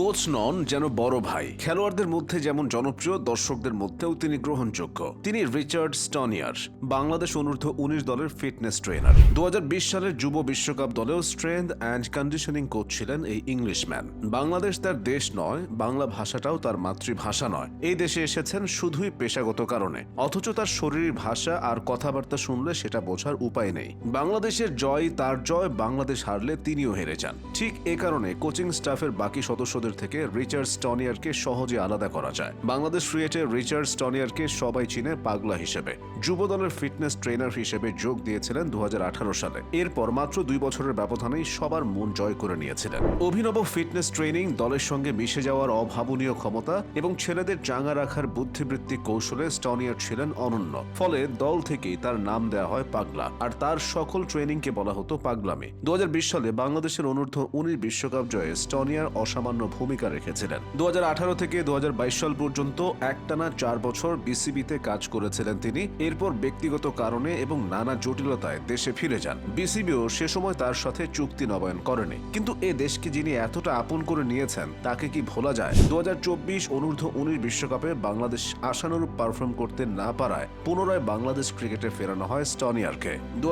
Coach নন যেন বড় ভাই। খেলোয়াড়দের মধ্যে যেমন জনপ্রিয়, দর্শকদের মধ্যেও তিনি গ্রহণযোগ্য। তিনি রিচার্ড স্টনিয়ার, বাংলাদেশ অনূর্ধ্ব উনিশ দলের ফিটনেস ট্রেনার। দু হাজার বিশ সালের যুব বিশ্বকাপ দলেও স্ট্রেংথ অ্যান্ড কন্ডিশনিং কোচ ছিলেন এই ইংলিশম্যান। বাংলাদেশ তার দেশ নয়, বাংলা ভাষাটাও তার মাতৃভাষা নয়। এই দেশে এসেছেন শুধুই পেশাগত কারণে। অথচ তার শরীরী, ভাষা আর কথাবার্তা শুনলে সেটা বোঝার উপায় নেই। বাংলাদেশের জয় তার জয়, বাংলাদেশ হারলে তিনিও হেরে যান। ঠিক এ কারণে কোচিং স্টাফের বাকি সদস্যদের থেকে রিচার্ড স্টনিয়ারকে সহজে আলাদা করা যায়। বাংলাদেশ ক্রিয়েটে রিচার্ড স্টনিয়ারকে সবাই চিনে পাগলা হিসেবে। যুব দলের ফিটনেস ট্রেনার হিসেবে যোগ দিয়েছিলেন দু সালে। এরপর মাত্র দুই বছরের ব্যবধানেই সবার মন জয় করে নিয়েছিলেন। অভিনব ফিটনেস ট্রেনিং, দলের সঙ্গে মিশে যাওয়ার অভাবনীয় ক্ষমতা এবং ছেলেদের চাঙ্গা রাখার বুদ্ধিবৃত্তিক কৌশলে স্টনিয়ার ছিলেন অনন্য। ফলে দল থেকেই তার নাম দেওয়া হয় পাগলা। আর তার সকল ট্রেনিংকে বলা হতো পাগলামি। দু হাজার বিশ সালে বাংলাদেশের অনূর্ধ্ব উনিশ বিশ্বকাপ জয়ে স্টনিয়ার অসামান্য ভূমিকা রেখেছিলেন। দু হাজার আঠারো থেকে দু হাজার বাইশ সাল পর্যন্ত একটানা চার বছর বিসিবিতে কাজ করেছিলেন তিনি। এরপর ব্যক্তিগত কারণে এবং নানা জটিলতায় দেশে ফিরে যান। বিসিবিও সে সময় তার সাথে চুক্তি নবায়ন করেনি। কিন্তু এ দেশকে যিনি এতটা আপন করে নিয়েছেন, তাকে কি ভোলা যায়? দু অনূর্ধ্ব উনিশ বিশ্বকাপে বাংলাদেশ আশানুরূপ পারফর্ম করতে না পারায় পুনরায় বাংলাদেশ ক্রিকেটে ফেরানো হয় স্টনিয়ারকে। দু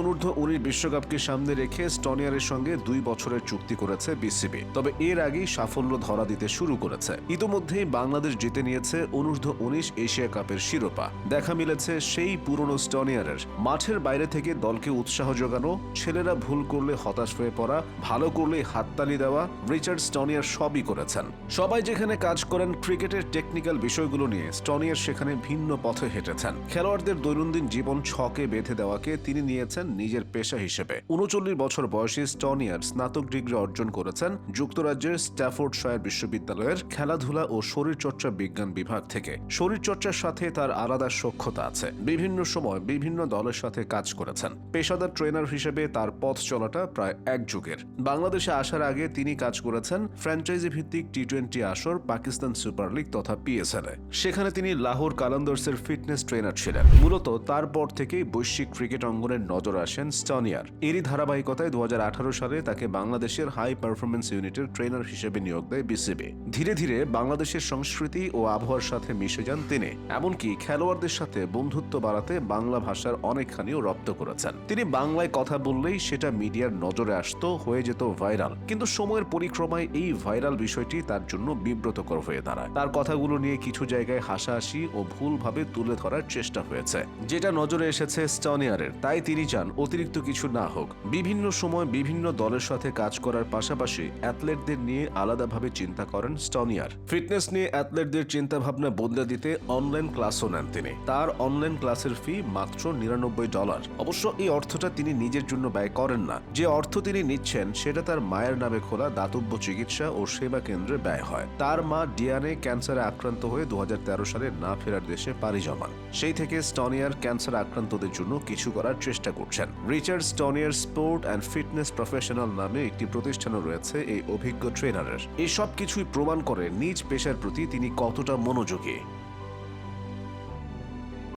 অনূর্ধ্ব উনিশ বিশ্বকাপকে সামনে রেখে স্টনিয়ারের সঙ্গে দুই বছরের চুক্তি করেছে বিসিবি। তবে এর আগেই সাফল্য ধরা দিতে শুরু করেছে। ইতোমধ্যেই বাংলাদেশ জিতে নিয়েছে অনূর্ধ্ব উনিশ এশিয়া কাপের শিরোপা। দেখা মিলেছে সেই পুরনো স্টনিয়ারের। মাঠের বাইরে থেকে দলকে উৎসাহ যোগানো, ছেলেরা ভুল করলে হতাশ হয়ে পড়া, ভালো করলে হাততালি দেওয়া, রিচার্ড স্টনিয়ার সবই করেছেন। সবাই যেখানে কাজ করেন, ক্রিকেটের টেকনিক্যাল বিষয়গুলো নিয়ে স্টনিয়ার সেখানে ভিন্ন পথে হেঁটেছেন। খেলোয়াড়দের দৈনন্দিন জীবন ছকে বেঁধে দেওয়াকে তিনি নিয়েছেন নিজের পেশা হিসেবে। উনচল্লিশ বছর বয়সী স্টনিয়ার স্নাতক ডিগ্রি অর্জন করেছেন। যুক্তরাজ্যের স্ট্যাফোর্ডশায়ার বিশ্ববিদ্যালয়ের খেলাধুলা ও শরীরচর্চা বিজ্ঞান বিভাগ থেকে। শরীরচর্চার সাথে তার আলাদা সক্ষতা আছে। বিভিন্ন সময় বিভিন্ন দলের সাথে কাজ করেছেন। পেশাদার ট্রেনার হিসেবে তার পথ চলাটা প্রায় এক যুগের। বাংলাদেশে আসার আগে তিনি কাজ করেছেন ফ্র্যাঞ্চাইজি ভিত্তিক টি টোয়েন্টি আসর, পাকিস্তান সুপার লিগ তথা পিএসএল সেখানে তিনি লাহোর কালান্দর্সের ফিটনেস ট্রেনার ছিলেন। মূলত তারপর থেকেই বৈশ্বিক ক্রিকেট অঙ্গনের নজর আসেন স্টনিয়ার। এরই ধারাবাহিকতায় দু হাজার আঠারো সালে তাকে বাংলাদেশের হাই পারফরমেন্স ইউনিটের ট্রেনার হিসেবে নিয়োগ দেয় বিসিবি। ধীরে ধীরে বাংলাদেশের সংস্কৃতি ও আবহাওয়ার সাথে মিশে যান তিনি, এমনকি খেলোয়াড়দের সাথে বন্ধুত্ব বাড়াতে বাংলা ভাষার অনেকখানিও রপ্ত করেছেন। তিনি বাংলায় কথা বললেই সেটা মিডিয়ার নজরে আসতো, হয়ে যেত ভাইরাল। কিন্তু সময়ের পরিক্রমায় এই ভাইরাল বিষয়টি তার জন্য বিব্রতকর হয়ে দাঁড়ায়। তার কথাগুলো নিয়ে কিছু জায়গায় হাসাহাসি ও ভুলভাবে তুলে ধরার চেষ্টা হয়েছে। যেটা নজরে এসেছে স্টনিয়ারের, তাই তিনি চান অতিরিক্ত কিছু না হোক। বিভিন্ন সময় বিভিন্ন দলের সাথে কাজ করার পাশাপাশি অ্যাথলেটদের নিয়ে আলাদাভাবে চিন্তা করেন স্টনিয়ার। ফিটনেস নিয়ে অ্যাথলেটদের চিন্তা ভাবনা বদলে দিতে অনলাইন ক্লাসও নেন তিনি। তার অনলাইন ক্লাসের ফি মাত্র নিরানব্বই ডলার। অবশ্য এই অর্থটা তিনি নিজের জন্য ব্যয় করেন না। যে অর্থ তিনি নিচ্ছেন, সেটা তার মায়ের নামে খোলা দাতব্য চিকিৎসা ও সেবা কেন্দ্রে ব্যয় হয়। তার মা ডিয়ানে ক্যান্সারে আক্রান্ত হয়ে দু হাজার তেরো সালে না ফেরার দেশে পাড়ি জমান। সেই থেকে স্টনিয়ার ক্যান্সার আক্রান্তদের জন্য কিছু করার চেষ্টা করছেন। Richard Stonier sport and fitness professional নামে একটি প্রতিষ্ঠানও রয়েছে এই অভিজ্ঞ ট্রেনারের এসব কিছুই প্রমাণ করে নিজ পেশার প্রতি তিনি কতটা মনোযোগী।